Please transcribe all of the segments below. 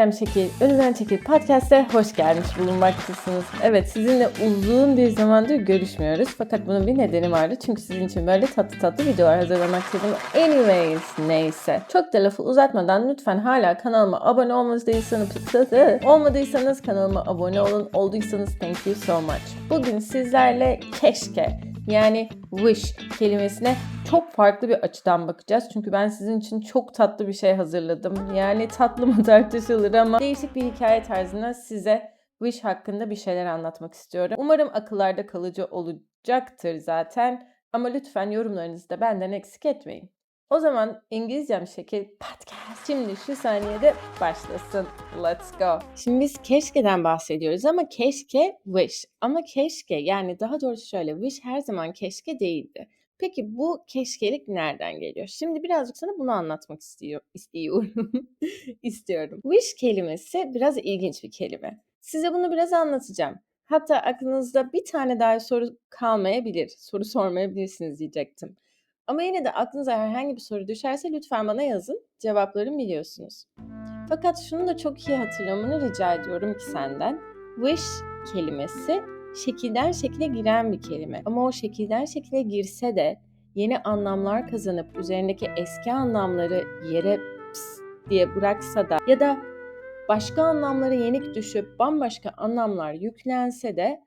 Hem Şekil, Önümden Çekil Podcast'e hoş gelmiş bulunmaktasınız. Evet sizinle uzun bir zamandır görüşmüyoruz. Fakat bunun bir nedeni vardı. Çünkü sizin için böyle tatlı tatlı videolar hazırlamak istedim. Anyways neyse. Çok da lafı uzatmadan lütfen hala kanalıma abone olmadıysanız, olmadıysanız kanalıma abone olun. Olduysanız thank you so much. Bugün sizlerle keşke yani wish kelimesine çok farklı bir açıdan bakacağız. Çünkü ben sizin için çok tatlı bir şey hazırladım. Yani tatlı mı tartışılır ama değişik bir hikaye tarzında size wish hakkında bir şeyler anlatmak istiyorum. Umarım akıllarda kalıcı olacaktır zaten. Ama lütfen yorumlarınızı da benden eksik etmeyin. O zaman İngilizcem şekil podcast şimdi şu saniyede başlasın. Let's go. Şimdi biz keşkeden bahsediyoruz ama keşke wish. Ama keşke yani daha doğrusu şöyle wish her zaman keşke değildi. Peki bu keşkelik nereden geliyor? Şimdi birazcık sana bunu anlatmak istiyor, istiyorum. istiyorum. Wish kelimesi biraz ilginç bir kelime. Size bunu biraz anlatacağım. Hatta aklınızda bir tane daha soru kalmayabilir. Soru sormayabilirsiniz diyecektim. Ama yine de aklınıza herhangi bir soru düşerse lütfen bana yazın. Cevaplarımı biliyorsunuz. Fakat şunu da çok iyi hatırlamanı rica ediyorum ki senden. Wish kelimesi şekilden şekile giren bir kelime. Ama o şekilden şekile girse de yeni anlamlar kazanıp üzerindeki eski anlamları yere pıs diye bıraksa da ya da başka anlamlara yenik düşüp bambaşka anlamlar yüklense de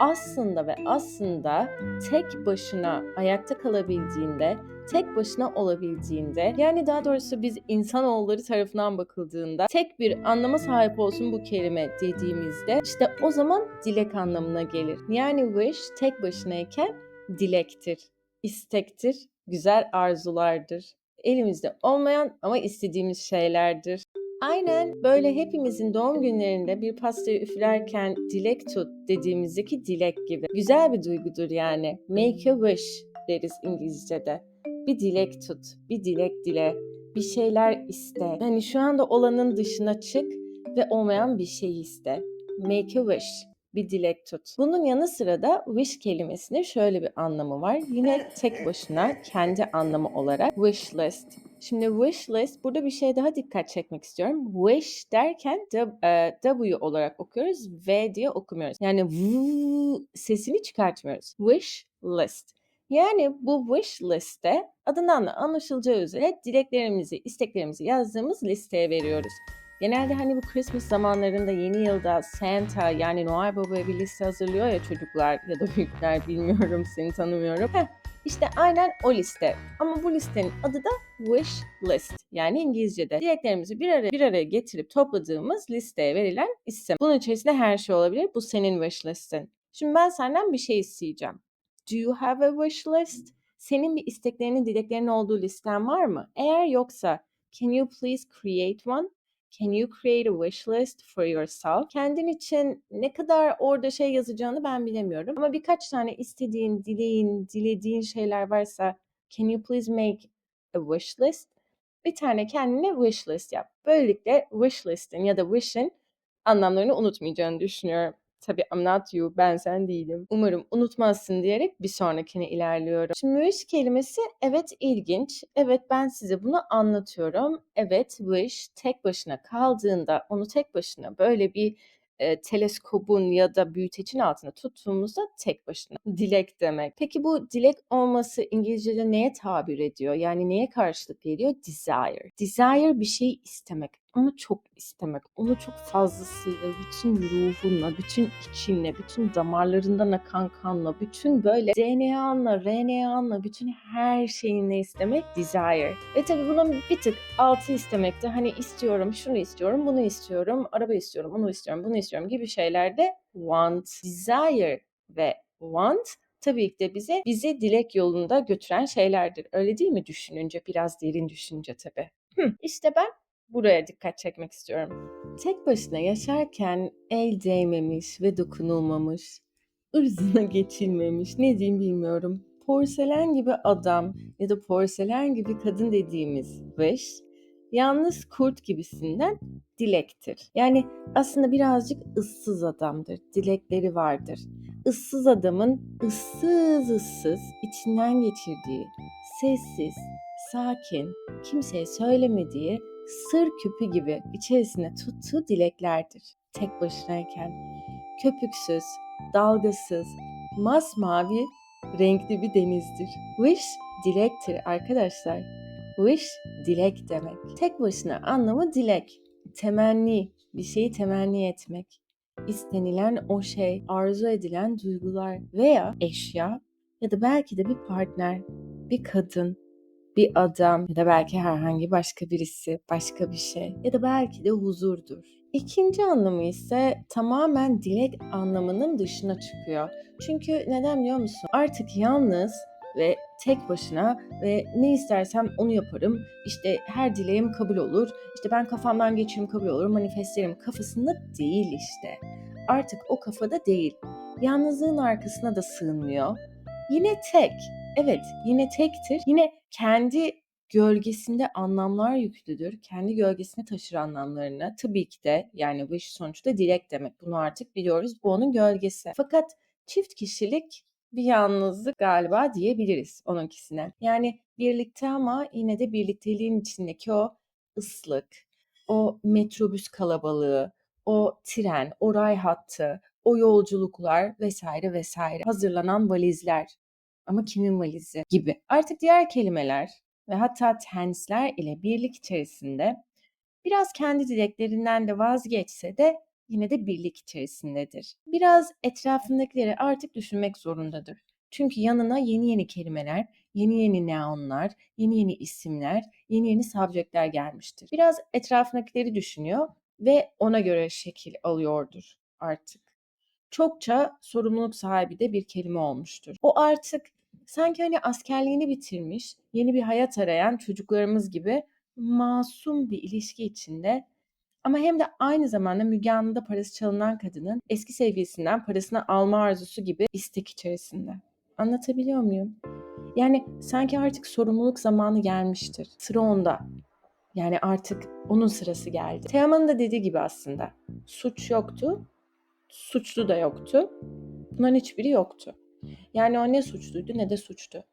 aslında ve aslında tek başına ayakta kalabildiğinde, tek başına olabildiğinde, yani daha doğrusu biz insanoğulları tarafından bakıldığında tek bir anlama sahip olsun bu kelime dediğimizde işte o zaman dilek anlamına gelir. Yani wish tek başınayken dilektir, istektir, güzel arzulardır. Elimizde olmayan ama istediğimiz şeylerdir. Aynen böyle hepimizin doğum günlerinde bir pastayı üflerken dilek tut dediğimizdeki dilek gibi. Güzel bir duygudur yani. Make a wish deriz İngilizce'de. Bir dilek tut, bir dilek dile, bir şeyler iste. Hani şu anda olanın dışına çık ve olmayan bir şey iste. Make a wish bir dilek tut. Bunun yanı sıra da wish kelimesinin şöyle bir anlamı var. Yine tek başına kendi anlamı olarak wish list. Şimdi wish list burada bir şey daha dikkat çekmek istiyorum. Wish derken W olarak okuyoruz. V diye okumuyoruz. Yani V sesini çıkartmıyoruz. Wish list. Yani bu wish liste adından da anlaşılacağı üzere dileklerimizi, isteklerimizi yazdığımız listeye veriyoruz. Genelde hani bu Christmas zamanlarında yeni yılda Santa yani Noel Baba'ya bir liste hazırlıyor ya çocuklar ya da büyükler bilmiyorum seni tanımıyorum. Heh, işte aynen o liste. Ama bu listenin adı da wish list. Yani İngilizce'de dileklerimizi bir araya bir araya getirip topladığımız listeye verilen isim. Bunun içerisinde her şey olabilir. Bu senin wish listin. Şimdi ben senden bir şey isteyeceğim. Do you have a wish list? Senin bir isteklerinin, dileklerinin olduğu listen var mı? Eğer yoksa can you please create one? Can you create a wish list for yourself? Kendin için ne kadar orada şey yazacağını ben bilemiyorum. Ama birkaç tane istediğin, dileğin, dilediğin şeyler varsa can you please make a wish list? Bir tane kendine wish list yap. Böylelikle wish list'in ya da wish'in anlamlarını unutmayacağını düşünüyorum. Tabii I'm not you, ben sen değilim. Umarım unutmazsın diyerek bir sonrakine ilerliyorum. Şimdi wish kelimesi evet ilginç. Evet ben size bunu anlatıyorum. Evet wish tek başına kaldığında onu tek başına böyle bir e, teleskobun ya da büyütecin altında tuttuğumuzda tek başına dilek demek. Peki bu dilek olması İngilizce'de neye tabir ediyor? Yani neye karşılık geliyor? Desire. Desire bir şey istemek onu çok istemek, onu çok fazlasıyla, bütün ruhunla, bütün içinle, bütün damarlarından akan kanla, bütün böyle DNA'nla, RNA'nla, bütün her şeyinle istemek desire. Ve tabii bunun bir tık altı istemekte hani istiyorum, şunu istiyorum, bunu istiyorum, araba istiyorum, onu istiyorum, bunu istiyorum gibi şeylerde want, desire ve want tabii ki de bize bizi dilek yolunda götüren şeylerdir. Öyle değil mi düşününce? Biraz derin düşünce tabii. Hı, işte ben buraya dikkat çekmek istiyorum. Tek başına yaşarken el değmemiş ve dokunulmamış, ırzına geçilmemiş, ne diyeyim bilmiyorum. Porselen gibi adam ya da porselen gibi kadın dediğimiz wish, yalnız kurt gibisinden dilektir. Yani aslında birazcık ıssız adamdır, dilekleri vardır. Issız adamın ıssız ıssız içinden geçirdiği, sessiz, sakin, kimseye söylemediği sır küpü gibi içerisine tuttuğu dileklerdir. Tek başınayken köpüksüz, dalgasız, masmavi renkli bir denizdir. Wish dilektir arkadaşlar. Wish dilek demek. Tek başına anlamı dilek. Temenni, bir şeyi temenni etmek. İstenilen o şey, arzu edilen duygular veya eşya ya da belki de bir partner, bir kadın, bir adam ya da belki herhangi başka birisi, başka bir şey ya da belki de huzurdur. İkinci anlamı ise tamamen dilek anlamının dışına çıkıyor. Çünkü neden biliyor musun? Artık yalnız ve tek başına ve ne istersem onu yaparım. İşte her dileğim kabul olur. İşte ben kafamdan geçirim kabul olur. Manifestlerim kafasında değil işte. Artık o kafada değil. Yalnızlığın arkasına da sığınmıyor. Yine tek. Evet, yine tektir. Yine kendi gölgesinde anlamlar yüklüdür. Kendi gölgesine taşır anlamlarını. Tabii ki de yani wish sonuçta dilek demek. Bunu artık biliyoruz. Bu onun gölgesi. Fakat çift kişilik bir yalnızlık galiba diyebiliriz onunkisine. Yani birlikte ama yine de birlikteliğin içindeki o ıslık, o metrobüs kalabalığı, o tren, o ray hattı, o yolculuklar vesaire vesaire. Hazırlanan valizler. Ama kimin valizi gibi. Artık diğer kelimeler ve hatta tensler ile birlik içerisinde biraz kendi dileklerinden de vazgeçse de yine de birlik içerisindedir. Biraz etrafındakileri artık düşünmek zorundadır. Çünkü yanına yeni yeni kelimeler, yeni yeni neonlar, yeni yeni isimler, yeni yeni subjectler gelmiştir. Biraz etrafındakileri düşünüyor ve ona göre şekil alıyordur artık. Çokça sorumluluk sahibi de bir kelime olmuştur. O artık sanki hani askerliğini bitirmiş, yeni bir hayat arayan çocuklarımız gibi masum bir ilişki içinde ama hem de aynı zamanda Müge Anlı'da parası çalınan kadının eski sevgilisinden parasını alma arzusu gibi istek içerisinde. Anlatabiliyor muyum? Yani sanki artık sorumluluk zamanı gelmiştir. Sıra onda. Yani artık onun sırası geldi. Teoman'ın da dediği gibi aslında. Suç yoktu, suçlu da yoktu. Bunların hiçbiri yoktu. Yani o ne suçluydu ne de suçtu.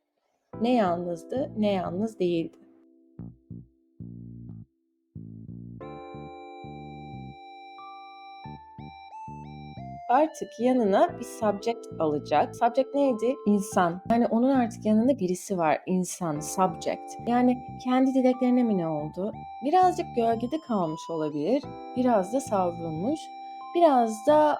Ne yalnızdı ne yalnız değildi. artık yanına bir subject alacak. Subject neydi? İnsan. Yani onun artık yanında birisi var. İnsan, subject. Yani kendi dileklerine mi ne oldu? Birazcık gölgede kalmış olabilir. Biraz da savrulmuş. Biraz da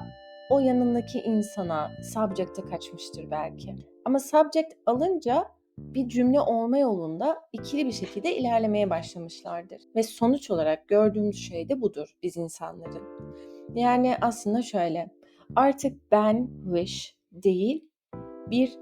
o yanındaki insana, subject'e kaçmıştır belki. Ama subject alınca bir cümle olma yolunda ikili bir şekilde ilerlemeye başlamışlardır. Ve sonuç olarak gördüğümüz şey de budur biz insanların. Yani aslında şöyle, artık ben wish değil, bir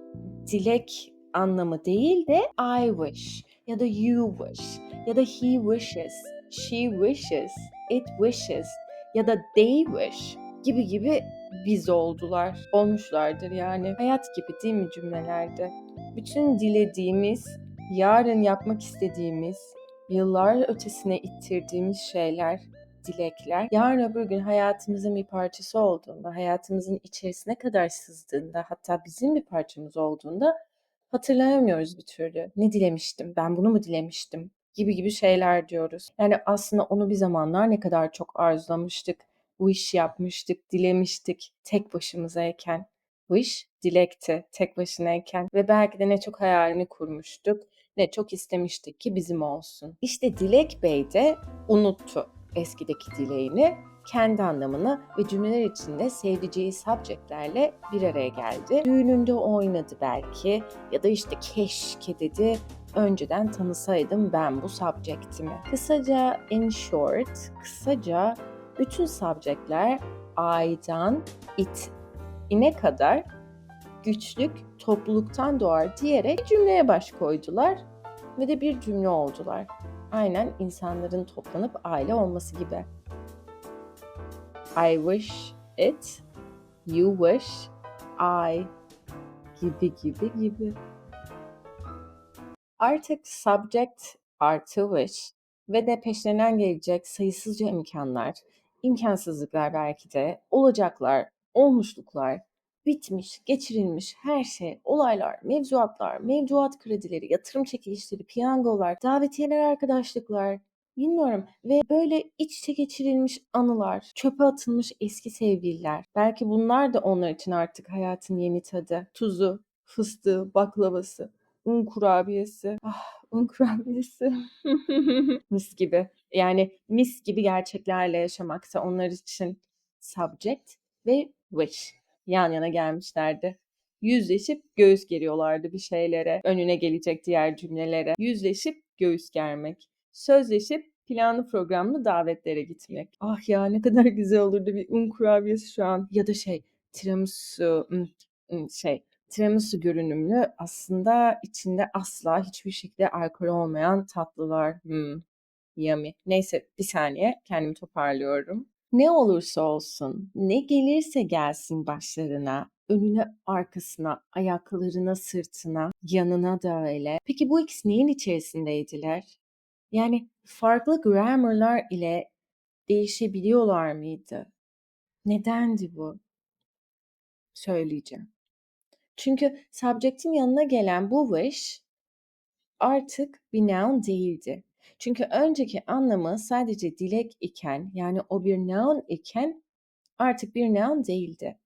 dilek anlamı değil de I wish ya da you wish ya da he wishes, she wishes, it wishes ya da they wish gibi gibi biz oldular, olmuşlardır yani. Hayat gibi değil mi cümlelerde? Bütün dilediğimiz, yarın yapmak istediğimiz, yıllar ötesine ittirdiğimiz şeyler, dilekler yarın öbür gün hayatımızın bir parçası olduğunda, hayatımızın içerisine kadar sızdığında, hatta bizim bir parçamız olduğunda hatırlayamıyoruz bir türlü. Ne dilemiştim? Ben bunu mu dilemiştim? gibi gibi şeyler diyoruz. Yani aslında onu bir zamanlar ne kadar çok arzulamıştık wish yapmıştık, dilemiştik tek başımızayken. Wish dilekti tek başınayken ve belki de ne çok hayalini kurmuştuk ne çok istemiştik ki bizim olsun. İşte Dilek Bey de unuttu eskideki dileğini, kendi anlamını ve cümleler içinde sevdiceği subjectlerle bir araya geldi. Düğününde oynadı belki ya da işte keşke dedi önceden tanısaydım ben bu subjectimi. Kısaca in short, kısaca bütün subjectler I'dan it ine kadar güçlük topluluktan doğar diyerek bir cümleye baş koydular ve de bir cümle oldular. Aynen insanların toplanıp aile olması gibi. I wish it, you wish, I gibi gibi gibi. Artık subject artı wish ve de peşlerinden gelecek sayısızca imkanlar, imkansızlıklar belki de, olacaklar, olmuşluklar, bitmiş, geçirilmiş her şey, olaylar, mevzuatlar, mevduat kredileri, yatırım çekilişleri, piyangolar, davetiyeler, arkadaşlıklar, Bilmiyorum ve böyle iç içe geçirilmiş anılar, çöpe atılmış eski sevgililer. Belki bunlar da onlar için artık hayatın yeni tadı. Tuzu, fıstığı, baklavası, un kurabiyesi. Ah, un kurabiyesi. mis gibi. Yani mis gibi gerçeklerle yaşamakta onlar için subject ve wish yan yana gelmişlerdi. Yüzleşip göğüs geriyorlardı bir şeylere, önüne gelecek diğer cümlelere. Yüzleşip göğüs germek sözleşip planlı programlı davetlere gitmek. Ah ya ne kadar güzel olurdu bir un kurabiyesi şu an. Ya da şey tiramisu şey tiramisu görünümlü aslında içinde asla hiçbir şekilde alkol olmayan tatlılar. Hmm, yummy. Neyse bir saniye kendimi toparlıyorum. Ne olursa olsun, ne gelirse gelsin başlarına, önüne, arkasına, ayaklarına, sırtına, yanına da öyle. Peki bu ikisi neyin içerisindeydiler? Yani farklı grammarlar ile değişebiliyorlar mıydı? Nedendi bu? Söyleyeceğim. Çünkü subject'in yanına gelen bu wish artık bir noun değildi. Çünkü önceki anlamı sadece dilek iken yani o bir noun iken artık bir noun değildi.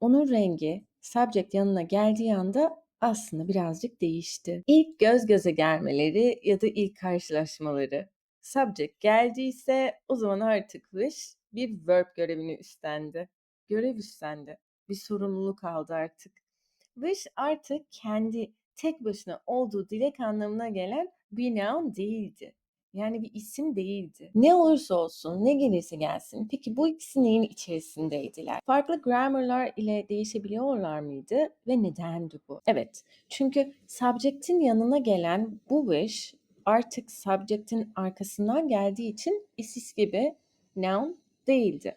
Onun rengi subject yanına geldiği anda aslında birazcık değişti. İlk göz göze gelmeleri ya da ilk karşılaşmaları. Subject geldiyse o zaman artık wish bir verb görevini üstlendi. Görev üstlendi. Bir sorumluluk aldı artık. Wish artık kendi tek başına olduğu dilek anlamına gelen bir noun değildi. Yani bir isim değildi. Ne olursa olsun, ne gelirse gelsin. Peki bu ikisi neyin içerisindeydiler? Farklı grammarlar ile değişebiliyorlar mıydı ve nedendi bu? Evet, çünkü subject'in yanına gelen bu wish artık subject'in arkasından geldiği için isis gibi noun değildi.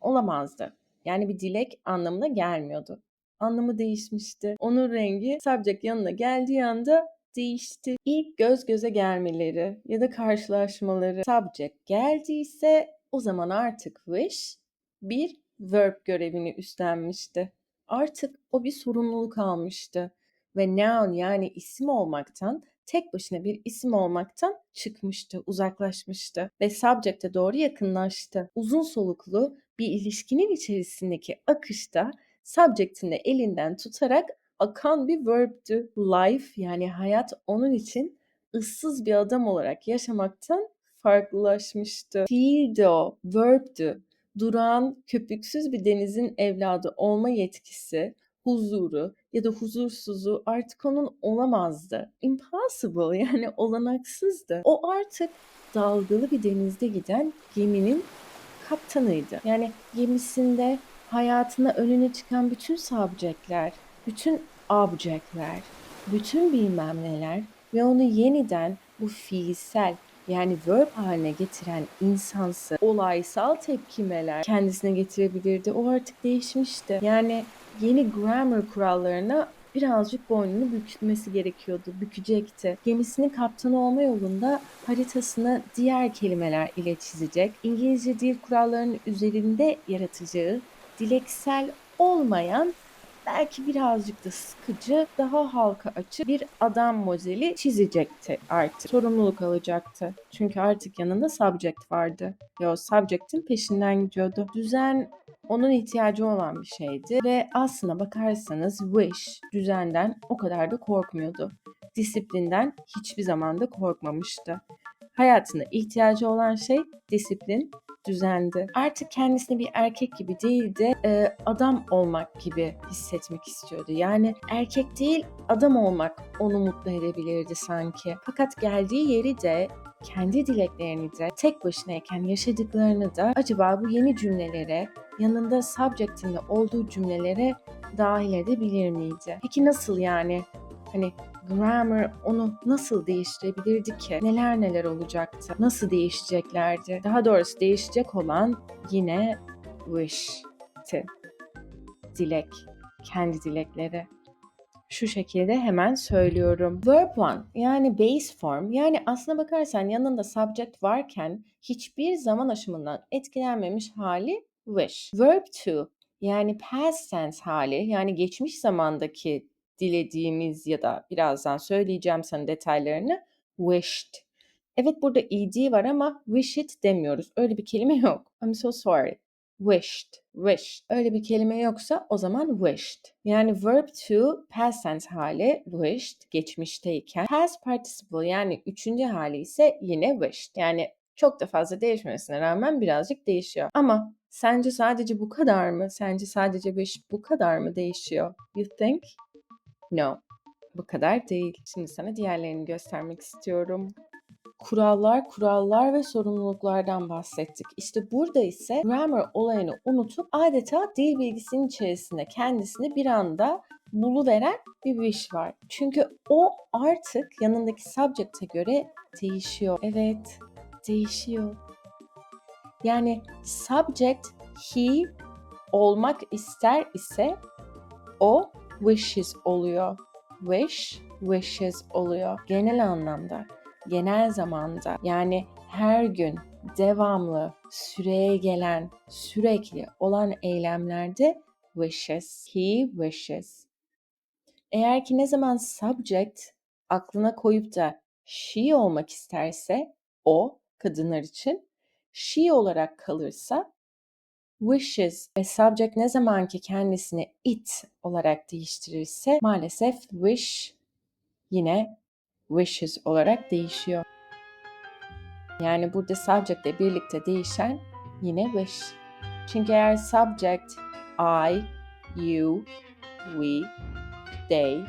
Olamazdı. Yani bir dilek anlamına gelmiyordu. Anlamı değişmişti. Onun rengi subject yanına geldiği anda değişti. İlk göz göze gelmeleri ya da karşılaşmaları subject geldiyse o zaman artık wish bir verb görevini üstlenmişti. Artık o bir sorumluluk almıştı ve noun yani isim olmaktan tek başına bir isim olmaktan çıkmıştı, uzaklaşmıştı ve subject'e doğru yakınlaştı. Uzun soluklu bir ilişkinin içerisindeki akışta subject'in de elinden tutarak akan bir verb'dü. Life yani hayat onun için ıssız bir adam olarak yaşamaktan farklılaşmıştı. Fiildi o, verb'dü. Duran, köpüksüz bir denizin evladı olma yetkisi, huzuru ya da huzursuzu artık onun olamazdı. Impossible yani olanaksızdı. O artık dalgalı bir denizde giden geminin kaptanıydı. Yani gemisinde hayatına önüne çıkan bütün subjectler, bütün objectler, bütün bilmem neler ve onu yeniden bu fiilsel yani verb haline getiren insansı olaysal tepkimeler kendisine getirebilirdi. O artık değişmişti. Yani yeni grammar kurallarına birazcık boynunu bükmesi gerekiyordu, bükecekti. Gemisinin kaptanı olma yolunda haritasını diğer kelimeler ile çizecek. İngilizce dil kurallarının üzerinde yaratacağı dileksel olmayan belki birazcık da sıkıcı, daha halka açık bir adam modeli çizecekti artık. Sorumluluk alacaktı. Çünkü artık yanında subject vardı. Ve o subject'in peşinden gidiyordu. Düzen onun ihtiyacı olan bir şeydi ve aslına bakarsanız Wish düzenden o kadar da korkmuyordu. Disiplinden hiçbir zaman da korkmamıştı. Hayatında ihtiyacı olan şey disiplin, düzendi. Artık kendisini bir erkek gibi değil de e, adam olmak gibi hissetmek istiyordu. Yani erkek değil adam olmak onu mutlu edebilirdi sanki. Fakat geldiği yeri de kendi dileklerini de tek başınayken yaşadıklarını da acaba bu yeni cümlelere yanında subject'inde olduğu cümlelere dahil edebilir miydi? Peki nasıl yani? Hani grammar onu nasıl değiştirebilirdi ki? Neler neler olacaktı? Nasıl değişeceklerdi? Daha doğrusu değişecek olan yine wish'ti. Dilek. Kendi dilekleri. Şu şekilde hemen söylüyorum. Verb one yani base form yani aslına bakarsan yanında subject varken hiçbir zaman aşımından etkilenmemiş hali wish. Verb to yani past tense hali yani geçmiş zamandaki dilediğimiz ya da birazdan söyleyeceğim sana detaylarını wished. Evet burada ed var ama wish it demiyoruz. Öyle bir kelime yok. I'm so sorry. Wished, wished. Öyle bir kelime yoksa o zaman wished. Yani verb to past tense hali wished geçmişteyken past participle yani üçüncü hali ise yine wished. Yani çok da fazla değişmesine rağmen birazcık değişiyor. Ama sence sadece bu kadar mı? Sence sadece wish bu kadar mı değişiyor? You think? No. Bu kadar değil. Şimdi sana diğerlerini göstermek istiyorum kurallar, kurallar ve sorumluluklardan bahsettik. İşte burada ise grammar olayını unutup adeta dil bilgisinin içerisinde kendisini bir anda buluveren bir wish var. Çünkü o artık yanındaki subject'e göre değişiyor. Evet, değişiyor. Yani subject he olmak ister ise o wishes oluyor. Wish, wishes oluyor genel anlamda genel zamanda yani her gün devamlı süreye gelen sürekli olan eylemlerde wishes, he wishes. Eğer ki ne zaman subject aklına koyup da she olmak isterse o kadınlar için she olarak kalırsa wishes ve subject ne zaman ki kendisini it olarak değiştirirse maalesef wish yine wishes olarak değişiyor. Yani burada subject ile birlikte değişen yine wish. Çünkü eğer subject I, you, we, they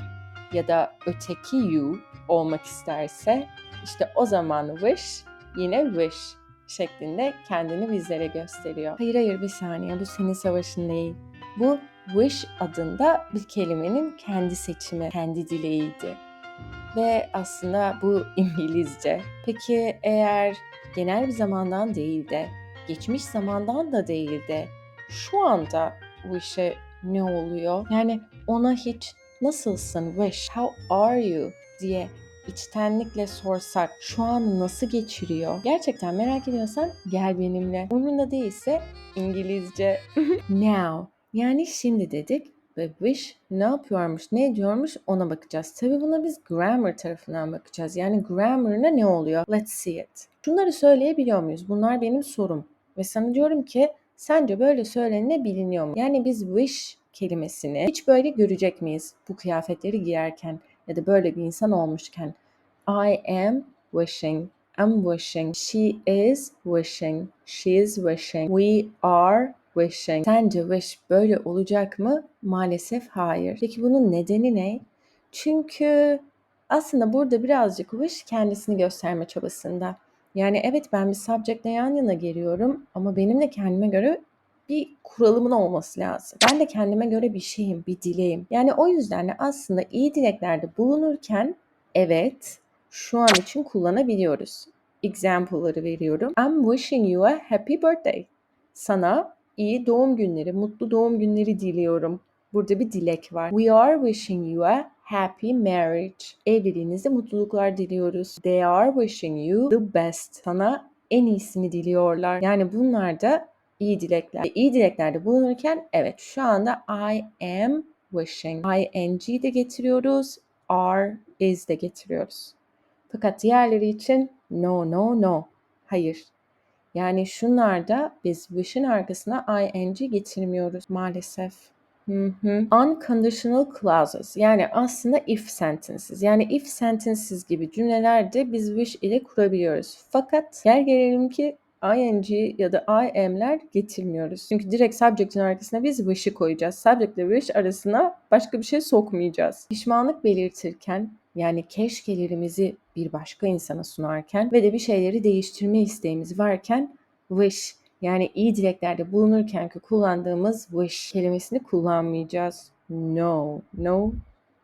ya da öteki you olmak isterse işte o zaman wish yine wish şeklinde kendini bizlere gösteriyor. Hayır hayır bir saniye bu senin savaşın değil. Bu wish adında bir kelimenin kendi seçimi, kendi dileğiydi ve aslında bu İngilizce. Peki eğer genel bir zamandan değil de geçmiş zamandan da değil de şu anda bu işe ne oluyor? Yani ona hiç nasılsın wish, how are you diye içtenlikle sorsak şu an nasıl geçiriyor? Gerçekten merak ediyorsan gel benimle. Umurunda değilse İngilizce now yani şimdi dedik ve wish ne yapıyormuş, ne ediyormuş ona bakacağız. Tabi buna biz grammar tarafından bakacağız. Yani grammar'ına ne oluyor? Let's see it. Şunları söyleyebiliyor muyuz? Bunlar benim sorum. Ve sana diyorum ki sence böyle söylenebiliyor mu? Yani biz wish kelimesini hiç böyle görecek miyiz bu kıyafetleri giyerken ya da böyle bir insan olmuşken? I am wishing, I'm wishing, she is wishing, she is wishing, we are wishing. Sence wish böyle olacak mı? Maalesef hayır. Peki bunun nedeni ne? Çünkü aslında burada birazcık wish kendisini gösterme çabasında. Yani evet ben bir subject'le yan yana geliyorum ama benim de kendime göre bir kuralımın olması lazım. Ben de kendime göre bir şeyim, bir dileğim. Yani o yüzden de aslında iyi dileklerde bulunurken evet şu an için kullanabiliyoruz. Example'ları veriyorum. I'm wishing you a happy birthday. Sana iyi doğum günleri, mutlu doğum günleri diliyorum. Burada bir dilek var. We are wishing you a happy marriage. Evliliğinizde mutluluklar diliyoruz. They are wishing you the best. Sana en iyisini diliyorlar. Yani bunlar da iyi dilekler. İyi dileklerde bulunurken evet şu anda I am wishing. ing de getiriyoruz. Are, is de getiriyoruz. Fakat diğerleri için no, no, no. Hayır. Yani şunlarda biz wish'in arkasına ing getirmiyoruz maalesef. Hı hı. Unconditional clauses yani aslında if sentences yani if sentences gibi cümlelerde biz wish ile kurabiliyoruz. Fakat gel gelelim ki ing ya da I am'ler getirmiyoruz. Çünkü direkt subject'in arkasına biz wish'i koyacağız. Subject ile wish arasına başka bir şey sokmayacağız. Pişmanlık belirtirken yani keşkelerimizi bir başka insana sunarken ve de bir şeyleri değiştirme isteğimiz varken wish yani iyi dileklerde bulunurken ki kullandığımız wish kelimesini kullanmayacağız. No, no,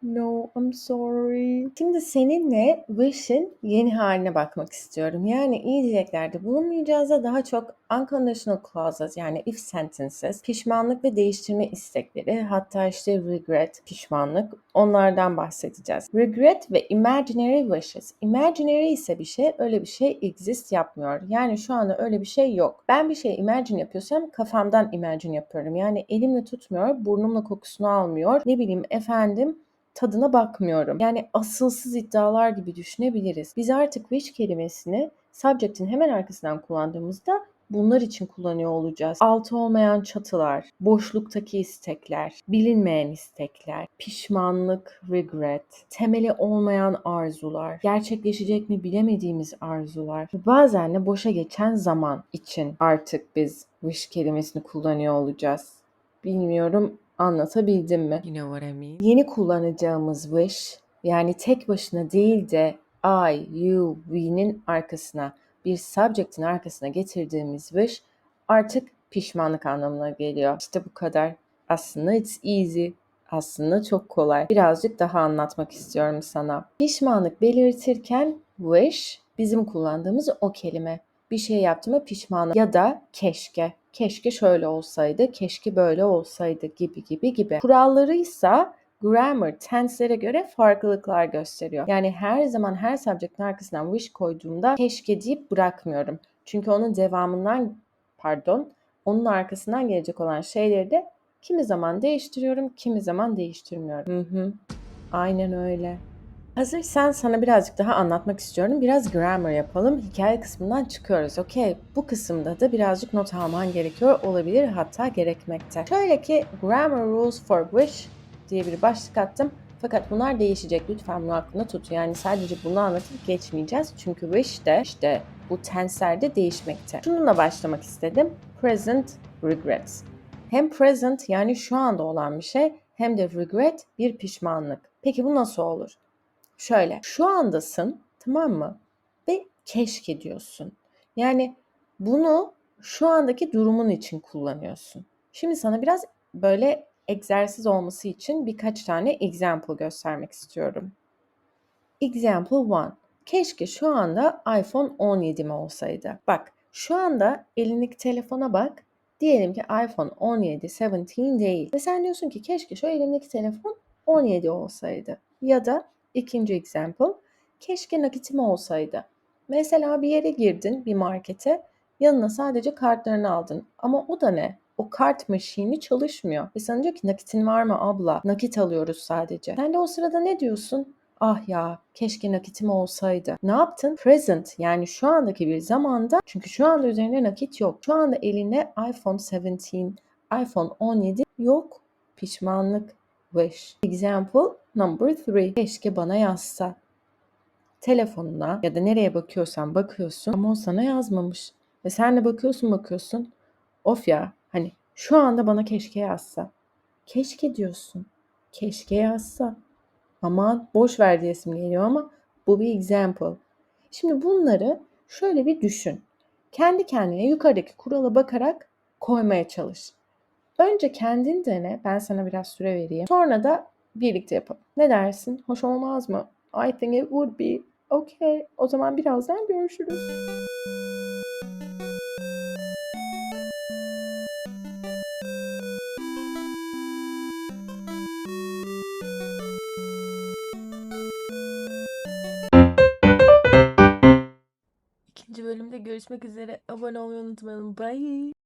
No, I'm sorry. Şimdi seninle wish'in yeni haline bakmak istiyorum. Yani iyi dileklerde bulunmayacağız da daha çok unconditional clauses yani if sentences, pişmanlık ve değiştirme istekleri, hatta işte regret, pişmanlık onlardan bahsedeceğiz. Regret ve imaginary wishes. Imaginary ise bir şey, öyle bir şey exist yapmıyor. Yani şu anda öyle bir şey yok. Ben bir şey imagine yapıyorsam kafamdan imagine yapıyorum. Yani elimle tutmuyor, burnumla kokusunu almıyor. Ne bileyim efendim tadına bakmıyorum. Yani asılsız iddialar gibi düşünebiliriz. Biz artık wish kelimesini subject'in hemen arkasından kullandığımızda bunlar için kullanıyor olacağız. Altı olmayan çatılar, boşluktaki istekler, bilinmeyen istekler, pişmanlık, regret, temeli olmayan arzular, gerçekleşecek mi bilemediğimiz arzular bazen de boşa geçen zaman için artık biz wish kelimesini kullanıyor olacağız. Bilmiyorum anlatabildim mi? You know what I mean? Yeni kullanacağımız wish yani tek başına değil de I, you, we'nin arkasına bir subject'in arkasına getirdiğimiz wish artık pişmanlık anlamına geliyor. İşte bu kadar. Aslında it's easy. Aslında çok kolay. Birazcık daha anlatmak istiyorum sana. Pişmanlık belirtirken wish bizim kullandığımız o kelime. Bir şey yaptığıma pişmanım ya da keşke. Keşke şöyle olsaydı, keşke böyle olsaydı gibi gibi gibi. Kuralları ise grammar, tense'lere göre farklılıklar gösteriyor. Yani her zaman her subject'in arkasından wish koyduğumda keşke deyip bırakmıyorum. Çünkü onun devamından, pardon, onun arkasından gelecek olan şeyleri de kimi zaman değiştiriyorum, kimi zaman değiştirmiyorum. Hı hı. Aynen öyle. Hazırsan sana birazcık daha anlatmak istiyorum. Biraz grammar yapalım. Hikaye kısmından çıkıyoruz. Okey. Bu kısımda da birazcık not alman gerekiyor olabilir hatta gerekmekte. Şöyle ki Grammar Rules for Wish diye bir başlık attım. Fakat bunlar değişecek. Lütfen bunu aklında tut. Yani sadece bunu anlatıp geçmeyeceğiz. Çünkü wish de işte bu tenslerde değişmekte. Şununla başlamak istedim. Present regret. Hem present yani şu anda olan bir şey hem de regret bir pişmanlık. Peki bu nasıl olur? Şöyle, şu andasın, tamam mı? Ve keşke diyorsun. Yani bunu şu andaki durumun için kullanıyorsun. Şimdi sana biraz böyle egzersiz olması için birkaç tane example göstermek istiyorum. Example 1. Keşke şu anda iPhone 17 mi olsaydı? Bak, şu anda elindeki telefona bak. Diyelim ki iPhone 17, 17 değil. Ve sen diyorsun ki keşke şu elimdeki telefon 17 olsaydı. Ya da ikinci example, keşke nakitim olsaydı. Mesela bir yere girdin, bir markete, yanına sadece kartlarını aldın. Ama o da ne? O kart maşini çalışmıyor. Ve sana diyor ki nakitin var mı abla? Nakit alıyoruz sadece. Sen de o sırada ne diyorsun? Ah ya keşke nakitim olsaydı. Ne yaptın? Present yani şu andaki bir zamanda çünkü şu anda üzerinde nakit yok. Şu anda elinde iPhone 17, iPhone 17 yok. Pişmanlık. Wish. Example number 3. Keşke bana yazsa. Telefonuna ya da nereye bakıyorsan bakıyorsun ama o sana yazmamış. Ve sen de bakıyorsun bakıyorsun. Of ya hani şu anda bana keşke yazsa. Keşke diyorsun. Keşke yazsa. Aman boş ver diyesim geliyor ama bu bir example. Şimdi bunları şöyle bir düşün. Kendi kendine yukarıdaki kurala bakarak koymaya çalış. Önce kendin dene. Ben sana biraz süre vereyim. Sonra da birlikte yapalım. Ne dersin? Hoş olmaz mı? I think it would be. Okay. O zaman birazdan görüşürüz. İkinci bölümde görüşmek üzere. Abone olmayı unutmayın. Bye.